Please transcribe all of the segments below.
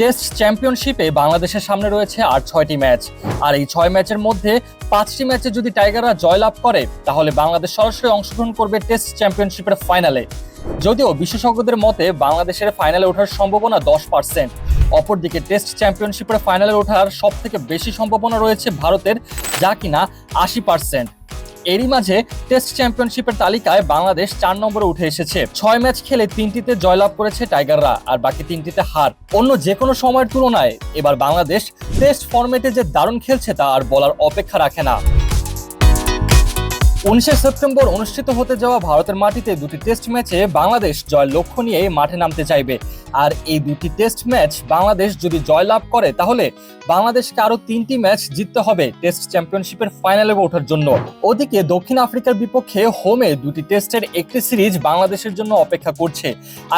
Test চ্যাম্পিয়নশিপে বাংলাদেশের সামনে রয়েছে আর ছয়টি ম্যাচ। আর এই ছয় ম্যাচের মধ্যে পাঁচটি ম্যাচে যদি টাইগাররা জয়লাভ করে, তাহলে বাংলাদেশ সরাসরি অংশগ্রহণ করবে টেস্ট চ্যাম্পিয়নশিপের ফাইনালে। যদিও বিশেষজ্ঞদের মতে, বাংলাদেশের ফাইনালে ওঠার সম্ভাবনা দশ পার্সেন্ট। অপরদিকে টেস্ট চ্যাম্পিয়নশিপের ফাইনালে ওঠার সব থেকে বেশি সম্ভাবনা রয়েছে ভারতের, যা কিনা আশি পার্সেন্ট। এরই মাঝে টেস্ট চ্যাম্পিয়নশিপের তালিকায় বাংলাদেশ চার নম্বরে উঠে এসেছে। ছয় ম্যাচ খেলে তিনটিতে জয়লাভ করেছে টাইগাররা, আর বাকি তিনটিতে হার। অন্য যে কোনো সময়ের তুলনায় এবার বাংলাদেশ টেস্ট ফরম্যাটে যে দারুণ খেলছে তা আর বলার অপেক্ষা রাখে না। উনিশে সেপ্টেম্বর অনুষ্ঠিত হতে যাওয়া ভারতের মাটিতে দুটি টেস্ট ম্যাচে বাংলাদেশ জয়ের লক্ষ্য নিয়ে মাঠে নামতে চাইবে। আর এই দুটি টেস্ট ম্যাচ বাংলাদেশ যদি জয়লাভ করে, তাহলে বাংলাদেশকে আরও তিনটি ম্যাচ জিততে হবে টেস্ট চ্যাম্পিয়নশিপের ফাইনালে ওঠার জন্য। ওদিকে দক্ষিণ আফ্রিকার বিপক্ষে হোমে দুটি টেস্টের একটি সিরিজ বাংলাদেশের জন্য অপেক্ষা করছে।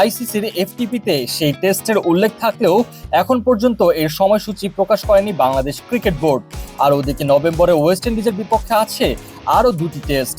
আইসিসির এফটিপিতে সেই টেস্টের উল্লেখ থাকলেও এখন পর্যন্ত এর সময়সূচি প্রকাশ করেনি বাংলাদেশ ক্রিকেট বোর্ড। আর ওদিকে নভেম্বরে ওয়েস্ট ইন্ডিজের বিপক্ষে আছে আরও দুটি টেস্ট।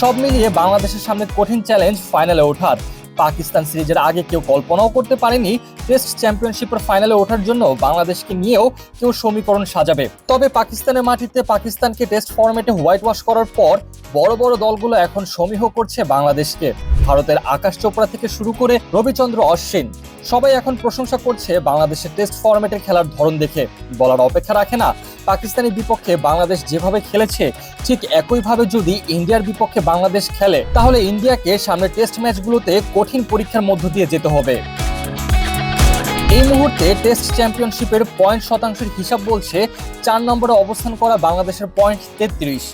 সব মিলিয়ে বাংলাদেশের সামনে কঠিন চ্যালেঞ্জ ফাইনালে ওঠার। পাকিস্তান সিরিজের আগে কেউ কল্পনাও করতে পারেনি টেস্ট চ্যাম্পিয়নশিপের ফাইনালে ওঠার জন্য বাংলাদেশকে নিয়েও কেউ সমীকরণ সাজাবে। তবে পাকিস্তানের মাটিতে পাকিস্তানকে টেস্ট ফরম্যাটে হোয়াইট ওয়াশ করার পর বড় বড় দলগুলো এখন সমীহ করছে বাংলাদেশকে। ভারতের আকাশ চোপড়া থেকে শুরু করে রবিচন্দ্র অশ্বিন। সবাই এখন প্রশংসা করছে বাংলাদেশের টেস্ট ফরম্যাটের খেলার ধরন দেখে। বলার অপেক্ষা রাখে না, পাকিস্তানের বিপক্ষে বাংলাদেশ যেভাবে খেলেছে, ঠিক একইভাবে যদি ইন্ডিয়ার বিপক্ষে বাংলাদেশ খেলে, তাহলে ইন্ডিয়াকে সামনে টেস্ট ম্যাচগুলোতে কঠিন পরীক্ষার মধ্য দিয়ে যেতে হবে। এই মুহূর্তে টেস্ট চ্যাম্পিয়নশিপের পয়েন্ট শতাংশের হিসাব বলছে, চার নম্বরে অবস্থান করা বাংলাদেশের পয়েন্ট তেত্রিশ।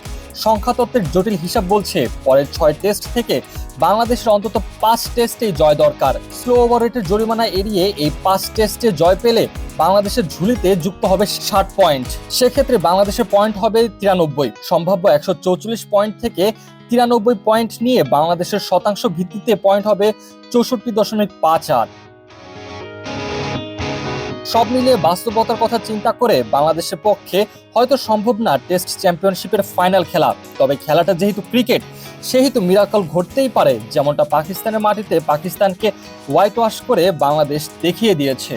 সংখ্যাতত্ত্বের জটিল হিসাব বলছে, পরের ছয় টেস্ট থেকে বাংলাদেশের অন্তত পাঁচ টেস্টেই জয় দরকার। স্লো ওভার রেটের জরিমানা এড়িয়ে এই পাঁচ টেস্টে জয় পেলে বাংলাদেশের ঝুলিতে যুক্ত হবে ষাট পয়েন্ট সেক্ষেত্রে বাংলাদেশের পয়েন্ট হবে তিরানব্বই। সম্ভাব্য একশো চৌচল্লিশ পয়েন্ট থেকে তিরানব্বই পয়েন্ট নিয়ে বাংলাদেশের শতাংশ ভিত্তিতে পয়েন্ট হবে চৌষট্টি দশমিক পাঁচ আট। সব মিলিয়ে বাস্তবতার কথা চিন্তা করে বাংলাদেশের পক্ষে হয়তো সম্ভব না টেস্ট চ্যাম্পিয়নশিপের ফাইনাল খেলা। তবে খেলাটা যেহেতু ক্রিকেট, সেহেতু মিরাকল ঘটতেই পারে, যেমনটা পাকিস্তানের মাটিতে পাকিস্তানকে হোয়াইট ওয়াশ করে বাংলাদেশ দেখিয়ে দিয়েছে।